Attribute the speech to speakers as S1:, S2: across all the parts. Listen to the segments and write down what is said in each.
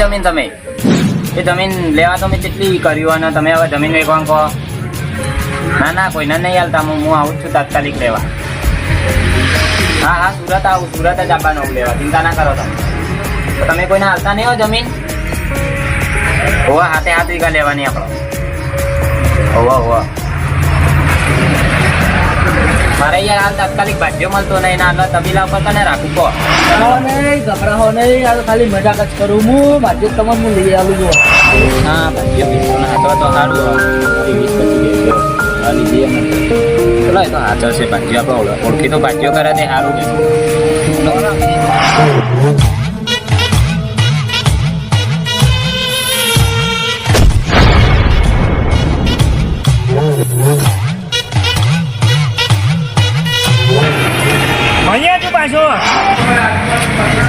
S1: જમીન તમે. એ જમીન લેવા તો મેં કેટલી કર્યું અને તમે હવે જમીન વેચવાનું કહો? ના ના, કોઈને નહીં હાલતા હું હું આવું છું તાત્કાલિક લેવા. હા હા, સુરત આવું, સુરત જ આવવાનું આવું લેવા. ચિંતા ના કરો તમે. તમે કોઈને હાલતા નહીં હો જમીન? હોવા હાથે હાથ વીઘા લેવાની આપણો. હોવા હોવા મારે યાર હાલ તાત્કાલિક ભાગ્યો મળતો નહીં. ના એટલે તબીલા ઉપર તને રાખું કહો.
S2: નહીં ગભરાહો નહીં. આ ખાલી મજાક જ કરું. હું ભાગ્ય તમને હું લઈ આવું છું.
S1: હા ભાગ્ય પીસો ના હતો તો સારું આ ચલો એ તો હાચર છે ભાગ્ય આપણે ઓળ- ઓળખી તો કરે તે સારું છે
S3: મળ્યા તું પાછો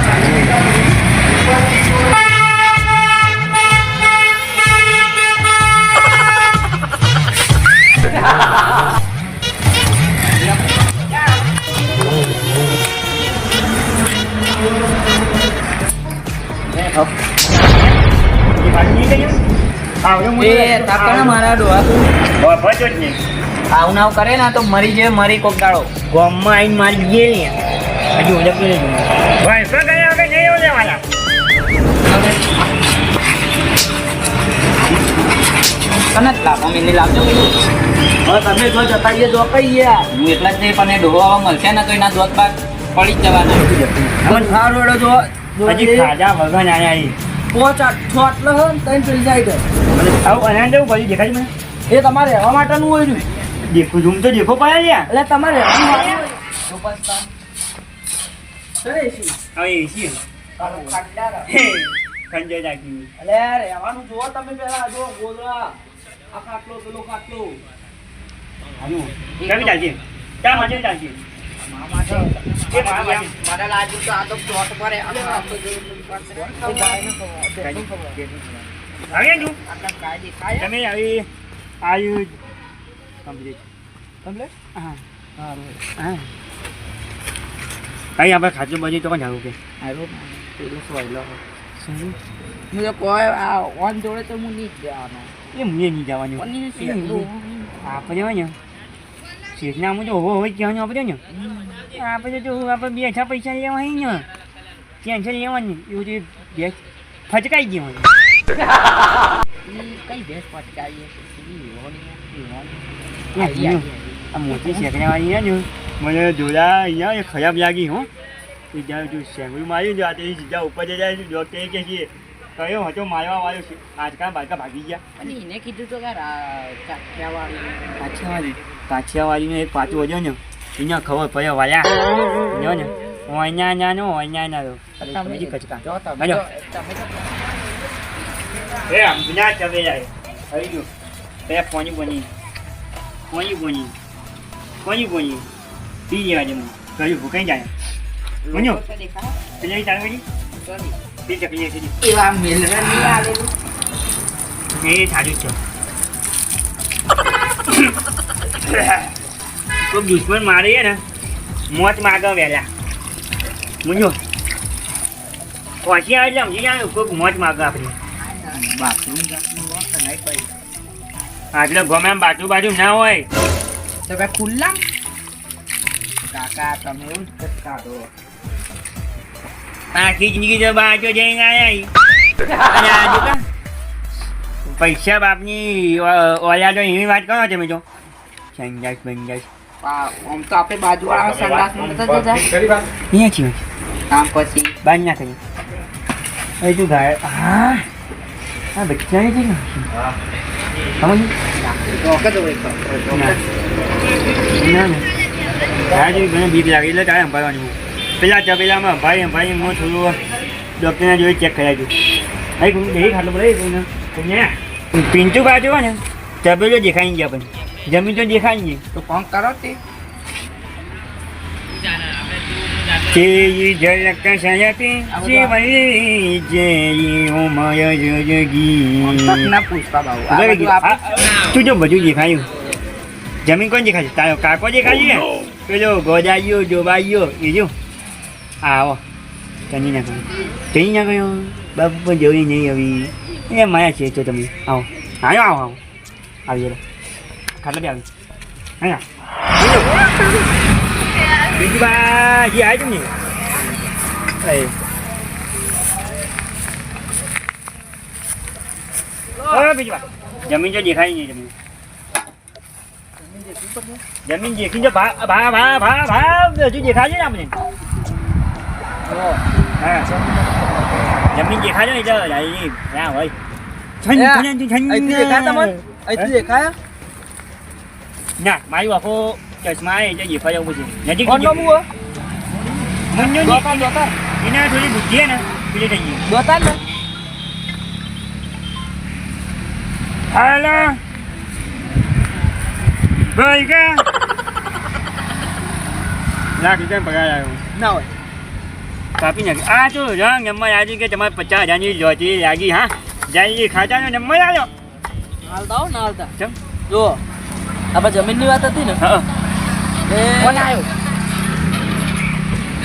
S3: એ પાછું નહીં ગયું? આવડો મોટો
S1: એ તાપણા મારા ડોહા તું
S3: બાપા જ નહીં
S1: આવું નાવ કરે ને તો મરી જાય મરી કોક દાડો.
S3: ગામમાં આવીને મારી ગયે હજુ ઓળખ નહીં ભાઈ શું ગયા વગર નહીં એવું લેવાના
S1: કને જ લાવો મિલી લાવજો
S2: હવે તમે જો જતા રહીએ જો કઈ ગયા
S1: હું એટલા જ નહીં પણ એ ડોહો મળશે ને તો એના દોત બાદ પડી જ જવાના.
S2: સારું એડો જો.
S3: હજી ખાધા વગર આયા
S2: પોચ આઠ આટલો હે ને ત્રણ પેલી જાય
S3: આવું જેવું બધું દેખાય મને.
S2: એ તમારે રહેવા માટેનું હોય રહ્યું
S3: દેખો ઝૂમ તો દેખો પડ્યા
S2: એટલે તમારે રહેવાનું હોય.
S3: હવે એસી
S2: ખાટલા રાખ. અલે રહેવાનું જુઓ તમે પેલા જો ગોદડા આ ખાટલો પેલો ખાટલો
S3: હાલું કેવી ચાલશે ક્યાં માટે ચાલશે મારા
S1: લાજુ તો આ તો પ્લોટ પર
S3: તમે આવી આવ્યું કમ્પ્લીટ
S2: કમ્પ્લેટ
S3: હા
S2: સારું
S3: હા કઈ આપણે ખાચું બજી તો જાવું કે
S2: સારું પેલું સોયલો હું તો કોઈ આ ઓન જોડે તો હું નહીં જવાનો
S3: એ મને નહીં જવાનું. આપણે હોય ને શેઠના તો હોવો હોય કહેવાનું આપણે ને આપણે જો આપણે બેઠા પૈસા લેવા ને ટેન્શન લેવાની એવું તો બે ફચકાઈ ગયું
S2: કઈ ભેંસ પટકાવીએ ઈ હોની, ઈ હોની.
S3: ત્યાં જોયું. આ મોટી શેકડાવાળી ને મને જોડા અહીંયા એ ખરાબ લાગી હું. એ જ્યાં જો શેંગડું માર્યું આ તે જગ્યા ઉપર જઈ જાય ડોક્ટરે કે છે કયો હતો મારવા વાળો છે. આજકા બાજકા ભાગી ગયા.
S2: અને એને કીધું તો કે કાઠિયાવાડી.
S3: કાઠિયાવાડીને એક પાછું હજો ને. અહીંયા ખબર પડ્યો વાયા જો ને. અહીંયા ના નો અહીંયા ના રો
S2: તમે
S3: સમજી કચકા.
S2: જો તમે. જો- જો.
S3: એ આમ ના જાય. આવી ગયું. બે પોની પોની પોની પોની પોની પોની પી લેવા દે મને કર્યું ભૂકાઈ જાય બન્યો
S2: લોકો તો દેખાય.
S3: પેલી ચાલુ કરી
S2: Sorry.
S3: તે ચકલી છે
S2: એવા મિલર નહીં આલેલું.
S3: એ સારું છે કોઈ દુશ્મન મારે ને મોત માગે વહેલા મુંજો પહોંચી આવે એટલે સમજી જાય કોઈક મોત માગે આપણે
S2: બાથરૂમ જાતનું હોય કે નહીં પડી?
S3: આટલે ગમે એમ બાજુ બાજુ ના હોય
S2: તો ભાઈ ખુલ્લા કાકા તમે એવું જ છો.
S3: આખી જિંદગી તો બાજુ જઈને આયા પૈસા બાપની ઓલાદો એવી વાત કરો તમે તો સંજાસ બંજાસ
S2: આમ તો આપણે બાજુવાળા સંડાસમાં નતા જતા?
S3: અહીંયા છીએ.
S2: આમ પછી.
S3: બાંધ ના કરી હવે તું ગાય હા. આ બચ્ચાને છે? ને સમજ
S2: તો.
S3: ના ના. તારે સંભાળવાનું પેલા તપેલામાં સંભાળી સંભાળી હું ચેક કરાવી દઉં ભાઈ કોઈને બાજુ ને તબેલો દેખાઈ જમીન તો દેખાય
S2: તો કોણ કરો તે
S3: તેરી ઝલક સયપી શિવલી તું જો બધું દેખાયું. જમીન કોણ દેખાય તારો કાકો દેખાય છે ને પેલો ગોદાઈયો જોબાઈયો એ જો આવો તની ના ગયો તની ના ગયો બાપુ પણ જવી નહીં આવી એ માયા છે તો તમે આવો આવો આવો આવો આવી જરા ખાટલા બી આવી અહીંયા બીજી બા જે આવી ને એ હવે બીજી બા જમીન તો દેખાય નહીં જમીન જમીન દેખી જો ભા ભા ભા ભા ભા હજુ દેખાય છે ને આપણે હા જમીન દેખાય ને એટલે જાય ના હોય છન
S2: એ,
S3: છન છન
S2: અહીંથી દેખાય તમને અહીંથી દેખાય
S3: ના મારી આખો ચશ્મા એ જે દેખાય એવું છે નજીક
S2: કોણ બાબુ હો?
S3: મંજુ
S2: દોતા દોતા
S3: એના થોડી બુદ્ધિ હે ને પેલી થઈ ગઈ
S2: દોતા ને
S3: હાલો ભાઈ કે? લાખ રૂપિયા પગાર આવ્યો
S2: ના હોય.
S3: કાપી નાખી આ તો રંગ નંબર આજે કે તમારે પચાસ હજારની લોટરી લાગી હા? જાય ખાતાનો નંબર આવ્યો
S2: હાલતા આવો ના હાલતા.
S3: ચમ.
S2: જો આપણે જમીનની વાત હતી ને?
S3: હા.
S2: એ કોણ આવ્યો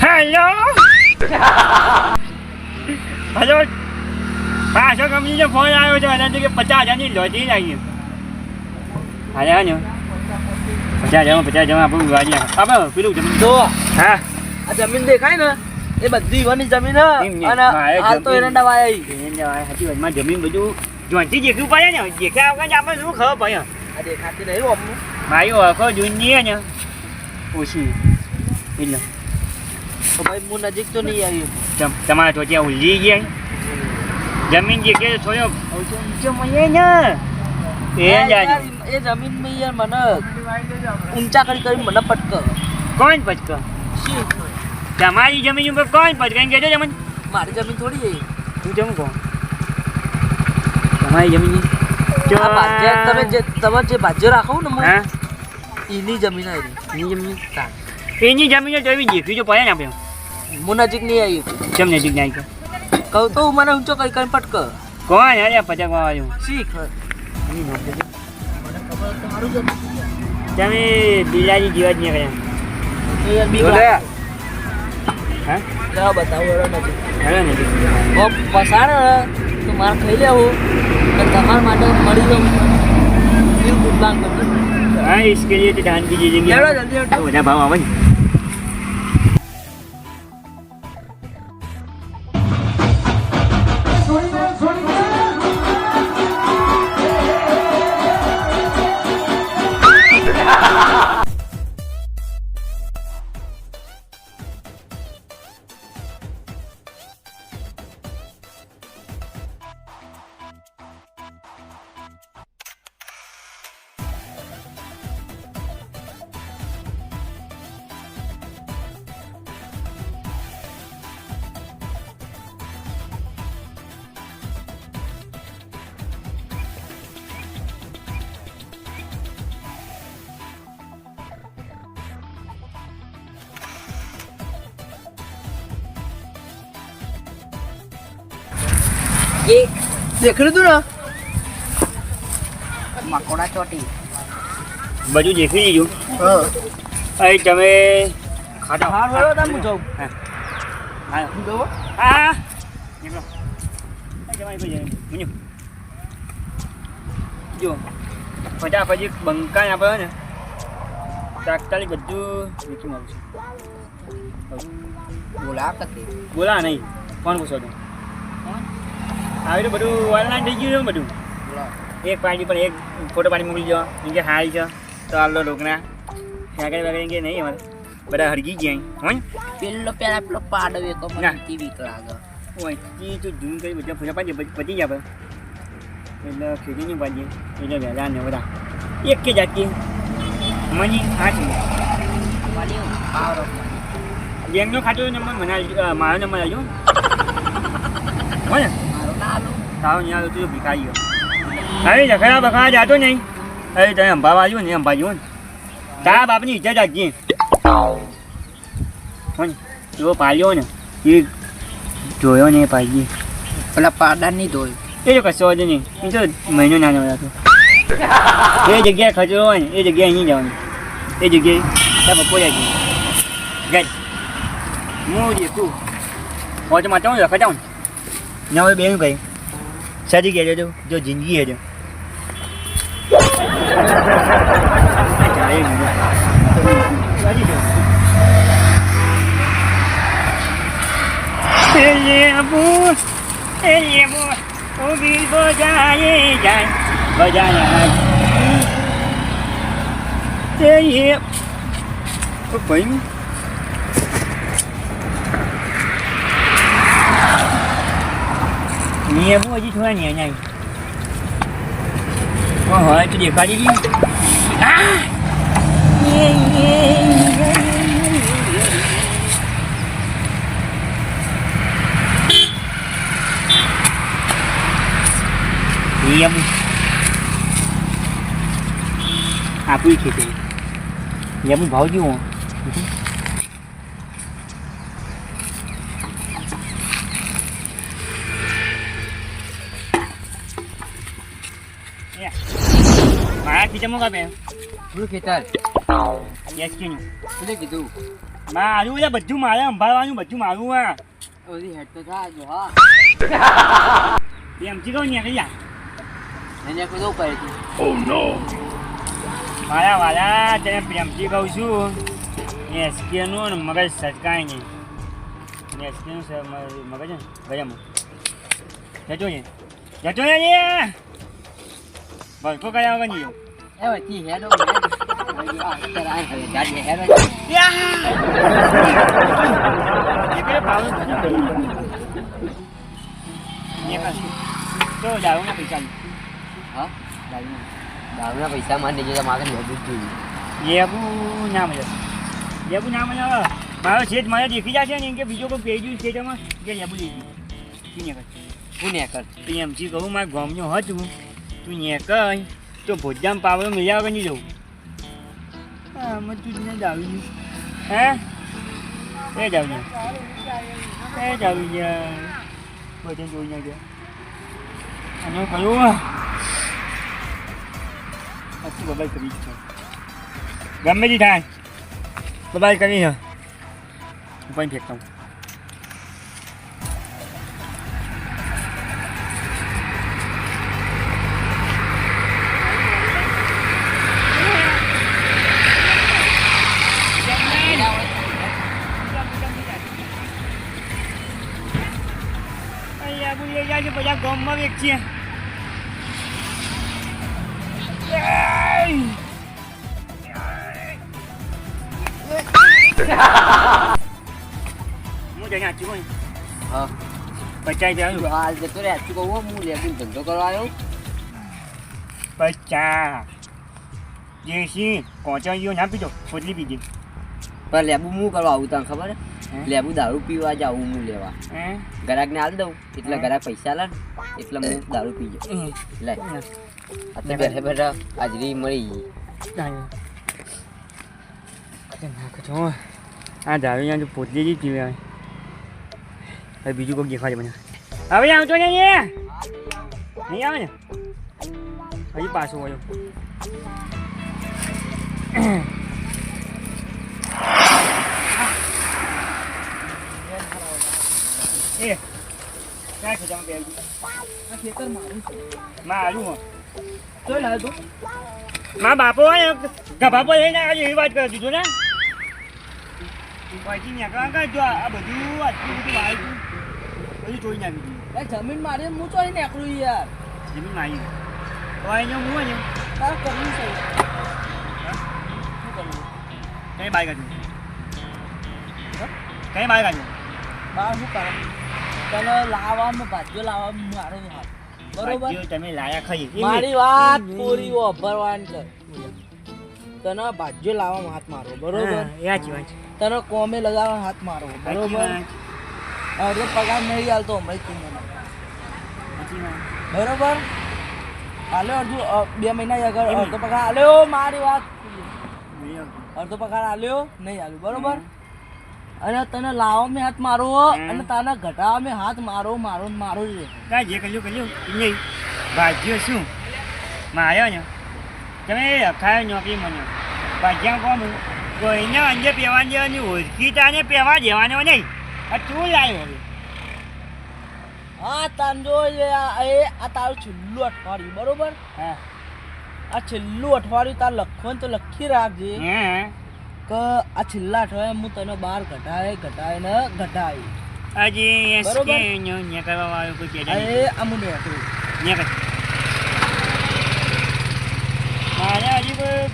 S3: હેલો? હલો? પાછો કંપનીનો ફોન આવ્યો છે એનાથી કે પચાસ હજારની લોટરી લાગી. હા ને. પચાસ જમા પચાસ જમા આપણું ગાડી આપણે પેલું જમીન
S2: જો
S3: હા
S2: આ જમીન દેખાય ને એ બધી ઈવાની જમીન. અને હાલ તો એરંડા વાયા.
S3: એને જવાય સાચી વાતમાં જમીન બધું જોનથી દેખ્યું પડે ને દેખ્યા વગર જ આપણે શું ખબર પડે.
S2: આ દેખાતી નહીં રોપનું
S3: મારી આખો જૂની ને ઓછી. એટલે.
S2: તો ભાઈ હું નજીક તો નહીં
S3: તમ- તમારા ત્યાં ઉલજી ગયા જમીન જે કે થોડો ઊંચો ઊંચો મળે ને. એ જાય
S2: એ જમીન મેં યાર મને ઊંચા કરી કરી મને પટક.
S3: કોણ પચક તમારી જમીન ઉપર કોણ પચક કહેજો જમીન.
S2: મારી જમીન થોડી છે.
S3: તું જમ કહો તમારી જમીન
S2: તમે જે તમે જે ભાજ્યો રાખો ને
S3: હા
S2: એની જમીન આવી.
S3: એની જમીન? એની જમીન તો એવી દેખ્યું તો પડે ને આપણે.
S2: હું નજીક નહીં આવી.
S3: કેમ નજીક નહીં આવી?
S2: કહું તો મને ઊંચો કરી કરી પટક.
S3: કોણ? અરે પચાસ વાળું.
S2: શીખ
S3: તમે બિલાડી જીવા જ
S2: નીકળ્યા.
S3: હા?
S2: બતાવો હેડો નથી પસાર તો મારે ખાઈ લેવું તમારા માટે મળી જવું દિલ ગુદબાન
S3: હા ઇસકે લીએ તો
S2: ધાન કી જિંદગી
S3: બધા ભાવ આવે ને.
S2: એ દેખ્યું તું ને? મકોડા ચોટી.
S3: બધું દેખી લીધું
S2: હા.
S3: અહીં તમે ખાતા
S2: હા બરોબર તમે હું જાઉં
S3: હા. હા.
S2: હું જાઉં
S3: હા. નીકળો. જો ફટાફટ બંકાને આપણે ને. તાત્કાલિક બધું મૂકી મારું
S2: બોલા કતી
S3: બોલા નહીં. કોણ પૂછો તું? આવી તો બધું ઓનલાઈન થઈ ગયું છે બધું. એક પાણી પણ એક ફોટો પાણી મોકલી દો એમ કે હાલ છે. તો આલો લોકના આગળ વગર કે નહીં અમારે? બધા હરગી ગયા હોય
S2: પેલો પેલા પેલો પાડો એક
S3: ના.
S2: ટીવી લાગે
S3: હોય ટી તો ધૂમ કરી બધા ફોટા પાડી દે, પતી જાય એટલે ખેતી નહીં પાડીએ એટલે વહેલા ને બધા. એક કે જાતી મની આઠ બેંકનો ખાતો નંબર મને. મારો નંબર આવ્યો હોય ને? તાવ નહીં આવ્યો તું ભીખાઈ ગયો. હવે લખડા બખડા જાતો નહીં. હવે તમે અંબાવા આવ્યો ને અંબાજી હોય ને. તારા બાપની હોય ને એવો પાલ્યો ને. એ જોયો ને પાડી
S2: પેલા પાડા નહીં ધોય
S3: એ જો કશો જ નહીં. એ તો મહિનો નાનો હતો. એ જગ્યાએ ખચરો હોય ને એ જગ્યાએ અહીં જવાનું. એ જગ્યાએ ત્યાં બપોર જાય ગઈ. હું દેખું હોજ માટે હું લખા જાઉં ના. હોય બેન ભાઈ. સાચી કહેજો જો જો જિંદગી હેજો જો. ભાઈ નિયમો હજી થોડા ને અહીંયા કોણ હોય તો દેખાડી દી નિયમ આપી છે તે નિયમ ભાવ જેવો ખીચામાં કાપે
S2: શું ખેતર
S3: એસટીનું
S2: શું કીધું
S3: મારું એટલે બધું મારે સંભાળવાનું બધું મારું આ
S2: ઓલી હેડ તો થાય જો હા
S3: એમથી કહું ને કઈ
S2: એને કીધું પડે તું
S3: મારા વાલા તને પ્રેમથી કહું છું એસકેનું ને મગજ સટકાય નહીં એસકેનું મગજ ને ગજામાં જતો ને જતો ને લે ભરકો કર્યા વગર નહીં એક હશે. તો દારૂના પૈસા લે.
S2: હા દારૂ પૈસા માં દેજો તો મારે લેવું જ જોઈએ
S3: લેબુ ના મળે લેબુ ના મળે હવે. મારો શેઠ મને દેખી જશે ને કે બીજો કોઈ પેજ્યું શેઠમાં કે લેબુ લઈ ગયું તું ને કર
S2: હું ને કર
S3: તું એમથી કહું મારે ગામનો હતું તું ને કઈ તો ભોજામ પાવડો મળ્યા વગર નહીં જવું હા મને તું જ દાવી હે એ જાવી એ જાવી ગયા ભોજન જોઈ ના ગયા અને કહ્યું આખી બબાઈ કરી જ છે ગમે તે થાય બબાઈ કરી છે હું પણ ફેંકતા હું ગામમાં વેચીએ હું જઈને આચી કોઈ
S2: હા
S3: પચાસ રૂપિયા
S2: હાલ જતો રે આચું કહું હું લેબુ ધંધો કરવા આવ્યો
S3: પચાસ જેસી કોચાઈઓ ના પીધો પોટલી પીધી
S2: પણ લેબુ હું કરવા આવું તને ખબર હે?
S3: હે?
S2: લેબુ દારૂ પીવા જાઉં હું લેવા.
S3: હે?
S2: ગ્રાહકને આલ દઉં? એટલે
S3: ગરાક
S2: ગ્રાહક પૈસા લે ને, એટલે હું દારૂ પી જાઉં. લે. અત્યારે બેઠા બેઠા હાજરી મળી. ગઈ
S3: આ દારૂ તો પોટલી જ પીવે હવે. હવે બીજું કોઈ દેખાડે મને. હવે આવતો ને અહીંયા. નહીં આવે ને. હજી પાછું વળ્યો એ ક્યાં છે તમે બે
S2: આ ખેતર મારું છે
S3: મારું હો
S2: જોઈ લાવ્યો તું
S3: મારા બાપો હોય ને, ગભા પર લઈને આજે એવી વાત કરી દીધું ને પછી નીકળવા કર જો આ બધું આટલું બધું વાળ્યું બધું જોઈ નાખી દીધું
S2: એ જમીન મારી હું ચોઈ નીકળું યાર
S3: જમીન મારી તો અહીંયા હું અહીંયા
S2: તારે કરવું છે શું કરવું
S3: કઈ બાય કાઢ્યું કઈ બાય કાઢ્યું
S2: બા શું કરું તને લાવવામાં ભાજ્યો લાવવામાં મારો હાથ. બરોબર?
S3: તમે લાયા ખાઈ
S2: મારી વાત પૂરી વાપરવાની કર તને ભાજ્યો લાવવામાં હાથ મારો બરોબર?
S3: યાચી વાત
S2: તને કોમે લગાવવા હાથ મારો બરોબર?
S3: વાત,
S2: પગાર નહીં હાલતો હમણાં તું મને. બરોબર? હાલ્યો અડધો બે મહિના આગળ અડધો પગાર હાલ્યો મારી વાત અડધો પગાર હાલ્યો નહીં હાલ્યો બરોબર? અને તને લાવો મેં હાથ મારો. અને તારા ઘટાવા મેં હાથ મારો મારો મારો જ રહે
S3: કાંઈ જે કર્યું કર્યું. નહીં ભાગ્યો શું? માં આવ્યો ને? તમે અખાયો નોકરી મને. ભાગ્યા કોમ કોઈને અંજે પહેવા દેવાની ઓળખી તાને પહેવા દેવાનો નહીં. આ તું લાવ્યો હવે.
S2: આ તાંજો એ આ તારું છેલ્લું અઠવાડિયું બરોબર?
S3: હા.
S2: આ છેલ્લું અઠવાડિયું તાર લખવાનું તો લખી રાખજે.
S3: હે.
S2: કે આ છેલ્લા અઠવાડિયા હું તને બહાર ઘટાય ઘટાડીને ને ઘટાય
S3: હજી એસ
S2: બરોબર.
S3: કે ન્યો ન્યા કરવા વાળો કોઈ કે.
S2: અરે આ મુને હતું
S3: ન્યા કર. મારે હજી કોઈ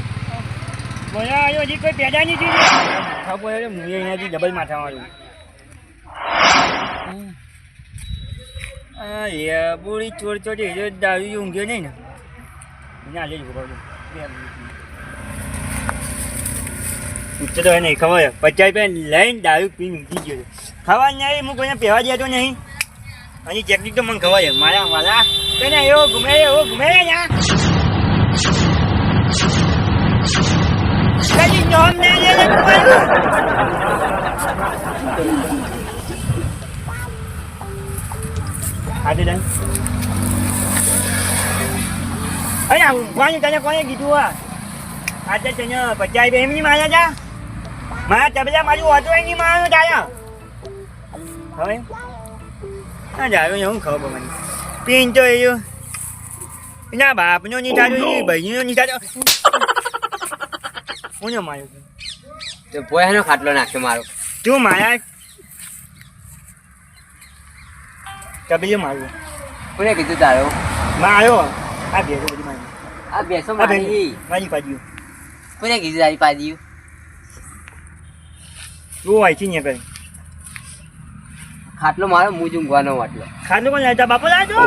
S3: બોલા આવ્યો હજી કોઈ પેડા નહીં છે. ખબર પડે હું અહીંયાથી ડબલ માથા મારું આ બુડી ચોર ચોર દારૂ ઊંઘ્યો નહીં ને એને આજે જ ભોગવજો. બે મિનિટ. પૂછતો તો નહીં ખબર પચાસ રૂપિયા લઈને દારૂ પીને ઊંઘી ગયો છે. ખબર નહીં હું કોઈને પહેવા દેતો નહીં અને ટેકનિક તો મને ખબર છે મારા મારા કઈ એવો ઘુમે એવો ઘુમે યા કદી નોમ ને લે લે આજે ડન અરે આ ઊંઘવાનું તને કોને કીધું આ આજે તને પચાસ રૂપિયા એમની માર્યા જા મારા તબલા મારું વાંચો નહીં મારું તારા હવે? ના જાયો હું ખબર મને. પીન તો એ ના બાપનો નહીં થાતો એ ભાઈનો નહીં થાતો કોને માર્યો તું?
S4: પોયાનો ખાટલો નાખ્યો મારો.
S3: તું મારા તબલે માર્યો.
S4: કોને કીધું તારો?
S3: માર્યો. આ ભેગો બધી મારી.
S4: આ
S3: ભેગો
S4: મારી.
S3: મારી પાડ્યું
S4: કોને કીધું તારી પાડી
S3: તું છે ને કઈ.
S4: ખાટલો મારો હું જ ઊંઘવાનો વાટલો.
S3: ખાધું કોણ લાવતા બાપુ લાવ્યો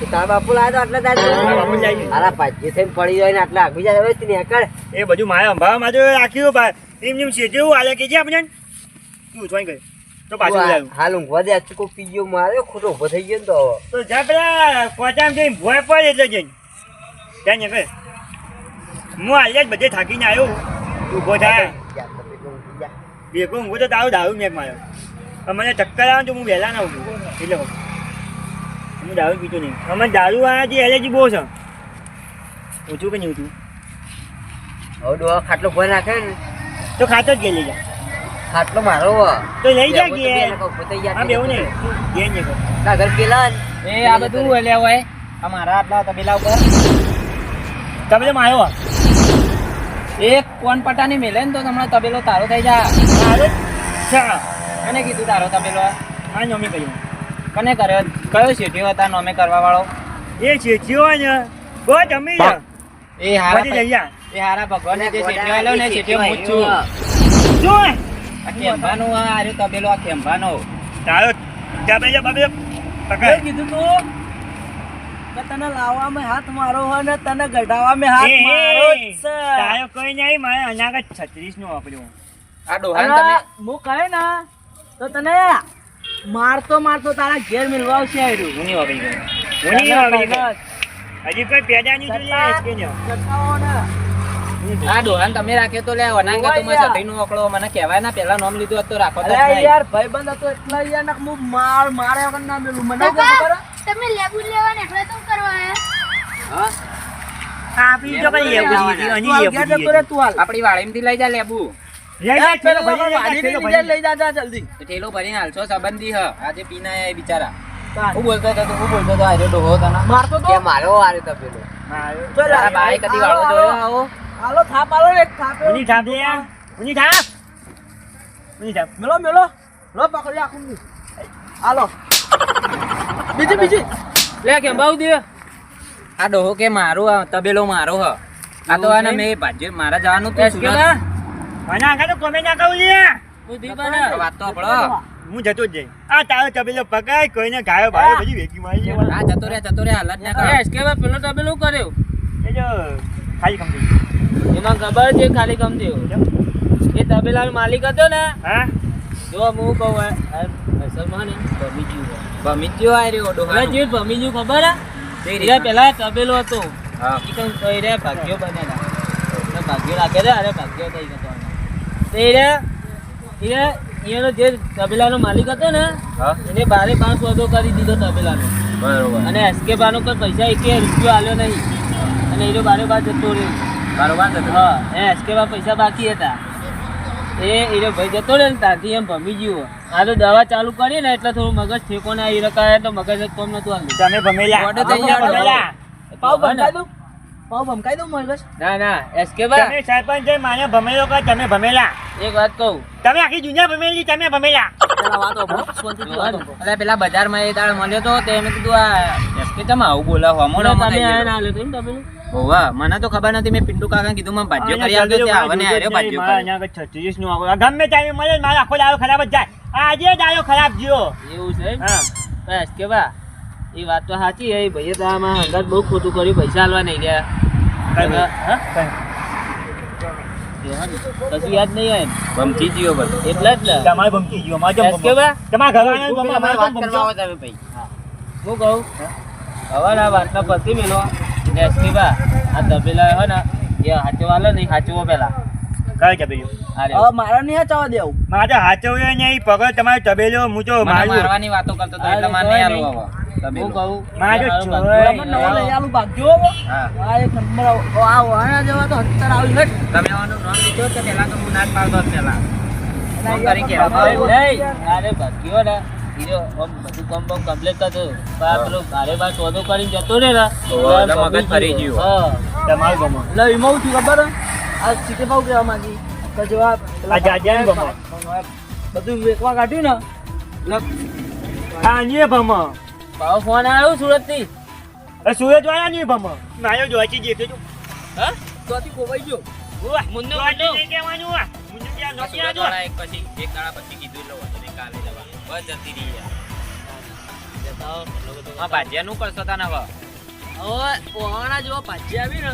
S4: તાર તારા બાપુ લાવ્યો તો આટલા
S3: તારા બાપુ લાવી
S4: આરા પાછી થઈને પડી જાય ને આટલા આગળ જાય હવે તું નેકળ
S3: એ બધું મારે અંભામાં તો રાખ્યું ભાઈ. એમ છે જેવું હાલે કે જે આપણે તું જોઈ ગઈ તો પાછું લાવ્યું.
S4: હાલ ઊંઘવા દે આચુકો પીજો માર્યો ખોટો ઊભો થઈ ગયો ને તો.
S3: તો જા પેલા કોચામ જઈને ભોય પડે એટલે જઈને. ત્યાં ને હું હાલે જ બધે થાકીને આવ્યો. ઊભો થાય. ભેગો ઊંઘો તો તારું દારૂ મેક માર્યો. મને ચક્કર આવે તો હું વહેલા ના ઊંઘું. એટલે હું. દારૂ પીતો નહીં. અમે દારૂ વાળાથી એલર્જી બહુ છે. ઓછું કે નહીં ઓછું?
S4: હવે ડોહા ખાટલો ભર નાખે ને.
S3: તો ખાતો જ ગયેલી જા.
S4: ખાટલો મારો
S3: તો લઈ જા કે હા બેવું નહીં ઘેર નહીં કર
S4: ઘર પેલા.
S1: એ આ બધું લેવાય આ મારા આટલા તબેલા ઉપર.
S3: તમે માર્યો.
S1: એક કોન પટાની મેલે ને તો તમને તબેલો તારો થઈ જા.
S3: મારો
S1: અને કીધું તારો તબેલો?
S3: આ નોમી કહ્યું
S1: કને કર્યો? કયો શેઠિયો હતા નોમે કરવા વાળો
S3: એ જીવો ને બહુ જમી જા
S1: એ હારા
S3: જઈ જા
S1: એ હારા ભગવાન જે શેઠિયો આવેલો ને શેઠિયો હું છું.
S3: જો
S1: આ કેમ્બાનો આ આર્યો તબેલો આ કેમ્બાનો
S3: તારો જાબે જાબે બાબે. પકડ.
S2: કીધું તું? કે લાવવા લાવવામાં હાથ મારો હોય ને તને ગઢાવામાં હાથ મારો જ છે.
S3: તારો કોઈ નહીં મારે અનાગત છત્રીસ નો વાપર્યો.
S1: આ ડોહાન તમે
S2: હું કહે ને તો તને મારતો મારતો તારા ઘેર મિલવાવશે આયરું.
S1: હું નહીં વાપરી ગયો
S3: હું નહીં વાપરી ગયો. હજી કોઈ પેદા નહીં જોઈએ કે ન.
S2: ને.
S1: આ ડોહાને તમે રાખ્યો તો લે અનાંગા તો મેં
S2: જોવાય
S1: સતીનું ઓકળો મને કહેવાય ના પેલા નામ લીધું હોત રાખો તો
S2: યાર ભાઈબંધ હતો એટલા યાર હું માર મારે વગર ના મેલું. મને ખબર? હે?
S5: તમે લેબુ લેવા નીકળે તો કરવા હા?
S3: આપી જો કઈ લેબુ
S2: દીધી
S3: જ લેબુ.
S2: તું.
S1: આપણી વાડીમાંથી લઈ જા લેબુ.
S3: લઈ જા,
S2: એ પેલો
S3: થેલો ભરી જા,
S2: વાડીની
S3: થેલો
S2: લીધે
S3: ભરી
S2: લઈ જા જા જલ્દી.
S1: ઠેલો ભરીને હાલશો સંબંધી હ. આજે પીના એ બિચારા. હું બોલતો હતો હું બોલતો હતો આર્યો ડોહો તને
S2: મારતો તો?
S4: કે મારો વારે તપેલો
S3: હા,
S2: ચાલ,
S1: આ કદી વાળો જોયો?
S2: આવો. હાલો થાપ એક થાપ.
S3: ઉની થાપ લે ઉની થાપ. ઉની થાપ.
S2: મેલો મેલો. લો પકડી આખું હાલો. બીજી બીજી.
S1: લે કેમ બાઉ દે. આ ડોહો કે મારો આ તબેલો મારો હ. આ તો આને મેં ભાજે મારા જવાનું તું સુરત
S3: મને આગળ તો કોમે ના કહું લે.
S1: આ વાત તો આપણો
S3: હું જતો જ જઈ. આ તારો તબેલો પકાય કોઈને ગાયો ભાયો બધી વેકી મારી.
S1: આ જતો રે જતો રે હાલત ના કર.
S2: પેલો તબેલું કર્યો.
S3: એ જો ખાલી કમ
S2: એમાં ખબર છે ખાલી કમ થયો? એ તબેલાનો માલિક હતો ને?
S3: હા?
S2: જો હું કહું અસલમાં ને ભમી ગયું
S1: આ રહ્યો ડોહા
S2: જે ભમી ગયું ખબર હે? એ પેલા તબેલો હતો.
S1: હા.
S2: ઈ કઈ કહી રે ભાગ્યો બનેલા ના. ભાગ્યો લાગે રે અરે ભાગ્યો થઈ ગયો તે રે એ એનો જે તબેલાનો માલિક હતો ને
S1: હા.
S2: એને બારે પાંચ વધો કરી દીધો તબેલાનો.
S1: બરોબર.
S2: અને એસકે બાનો કોઈ પૈસા એક રૂપિયો આલ્યો નહીં. અને એનો બારે બાર જતો રહ્યો.
S1: બરોબર જતો
S2: હા એ એસકે બા પૈસા બાકી હતા.
S6: એ હીરો ભાઈ જતો રહે ને ત્યાંથી એમ ભમી ગયો. આ તો દવા ચાલુ કરી ને એટલે થોડું મગજ ઠેકો ને તો મગજ જ કોમ નતું આલ્યું
S3: તમે ભમેલા.
S6: મોઢે થઈ ગયા
S3: ભમેલા.
S6: પાવ ભમકાઈ
S2: દઉં? પાવ ભમકાઈ દઉં મગજ
S6: ના ના એસકે બા
S3: તમે સરપંચ છે, માને ભમેલો કે તમે ભમેલા?
S6: એક વાત કહું.
S3: તમે આખી દુનિયા ભમેલી તમે ભમેલા.
S1: અરે પેલા બજારમાં એ દાળ મળ્યો તો તેને મેં કીધું આ એસકે તમે આવું બોલાવો અમોને
S6: તમે આ ના લેતો તમે.
S1: હોવા મને તો ખબર નથી મેં પિન્ટુ કાકા કીધું મને ભાજ્યો કરી આલજો તે આવને ને ભાજ્યો
S3: મારા
S1: કર્યો.
S3: અહીંયા આગળ 36 નું આવો. ગમે ત્યારે મળે મારો આખો દાડો ખરાબ જ જાય. આજે દાડો ખરાબ ગયો
S6: એવું છે
S3: હા.
S6: બસ કે વા એ વાત તો સાચી એ ભાઈએ તો આમાં અંદાજ બહુ ખોટું કર્યું પૈસા આલવા નહીં
S3: ગયા.
S6: કશું યાદ નહીં આવે
S1: ભમકી ગયો બધો
S6: એટલે જ ને
S3: તમારે ભમકી ગયો મારે કેમ
S6: એસકે
S3: તમારા ઘરવાળાને ભમો,
S2: તમારે
S3: અમારે
S2: વાત કરવા તમે ભાઈ.
S6: હું કહું. હવે ના વાતના પતિ મેલો. ને બા આ તબેલા હે ને એ હાચવાલે નહીં હાચવો પેલા.
S3: કઈ.
S2: મારા નહીં દેવું.
S3: મારે હાચવ્યો નહીં પગ તમારે તબેલો હું તો
S1: મને મારવાની વાતો કરતો હતો એટલે મને નહીં આલવું હવે.
S6: હું કહું
S3: મારે
S6: મારો
S3: નવો લઈ
S2: આલું ભાગ્યો
S1: હા.
S2: આ એક નંબર આ વાણા જેવા તો હત્તર આવી હટ.
S1: તમે આનું નામ લીધો તો પેલા તો હું ના પાડતો જ ફોન કરી કે
S6: અરે ભાગ્યો ને. હીરો આમ બધું કામ બામ complete કરતો. પણ આ પેલો બાર સોદો કરીને જતો ને
S1: મગજ ફરી ગયું.
S6: હા.
S3: તમારે ગમો
S2: એટલે એમાં હું થયું ખબર હે? આ સીટે ભાવ કહેવા માંગી તો જો આ
S3: જાજાને ગમો.
S2: બધું વેચવા કાઢ્યું ને એટલે
S3: આ નહીં ભમો
S6: ફોન આવ્યો સુરતથી
S3: એ સુરત વાળા નહીં ભમો મારો જોઈતી દેખે જો
S6: હા
S2: ત્યાંથી ખોવાઈ ગયો
S6: મુન્નો, મુન્નો.
S3: નહીં કહેવાનું. મુન્નો ત્યાં
S1: એક પછી એક દાડા પછી કીધું બસ જતી રહી યાર. હા, ભાજિયાનું કરશો તાને હવે.
S2: હવે જેવા ભાજી આવી ને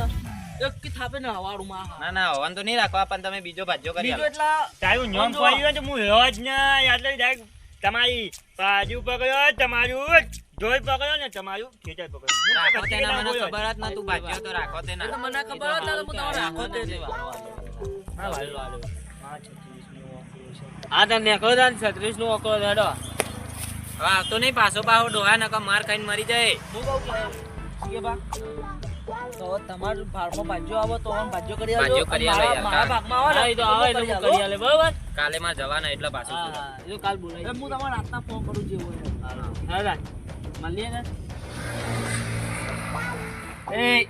S2: એક કી થાપે ને હવાડું માં
S1: ના ના હવન તો નહીં રાખવા પણ તમે બીજો ભાજ્યો કરી
S2: બીજું
S1: આલો.
S3: તારું નામ પડ્યું તો હું રોજ ના એટલે direct તમારી બાજુ પકડ્યો તમારું જોઈ પકડ્યો ને તમારું ખેતર પકડ્યો હું
S1: રાખો તેના મને ખબર જ નતું ભાજ્યો તો રાખો તેના.
S2: મને ખબર હતા તો હું તમારે રાખો તે જ.
S3: હા, વાલો, વાલો.
S6: આ તને નીકળો તા ને છત્રીસનું અકળો હેડો.
S1: હવે આવતો નહીં પાછો પાછો ડોહા નકર માર ખાઈને મરી જાય.
S2: હું કહું કે કે બા તો હવે ભાગમાં ભાજ્યો આવો તો અમને ભાજ્યો કરી આલજો.
S1: કરી આલો
S2: મારા- ભાગમાં આવે
S6: હા,
S2: ને
S6: એ તો આવે એટલે હું કરી આલે બરોબર?
S1: કાલે માં જવાના એટલે પાછો
S6: હા કાલ
S2: તમારે રાતના ફોન કરું જે હોય
S6: હા રાખ. મળીએ ને. એ.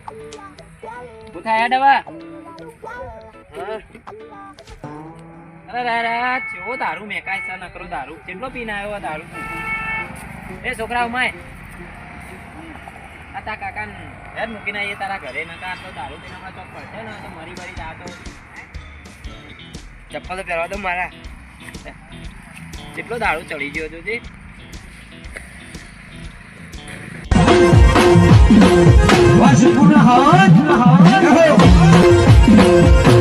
S6: હું થાય
S1: હા. અરે અરે, દારૂ મેકાય છે નકરો દારૂ કેટલો પીને આવ્યો દારૂ એ છોકરા માય આ તા કાકા ઘેર મૂકીને આવીએ તારા ઘરે નકા તો દારૂ પીને ચોક પડશે ને તો મરી મરી ચપ્પલ તો પહેરવા દો મારા કેટલો દારૂ ચડી ગયો જોજે
S7: વાસુપુર હાથ હાથ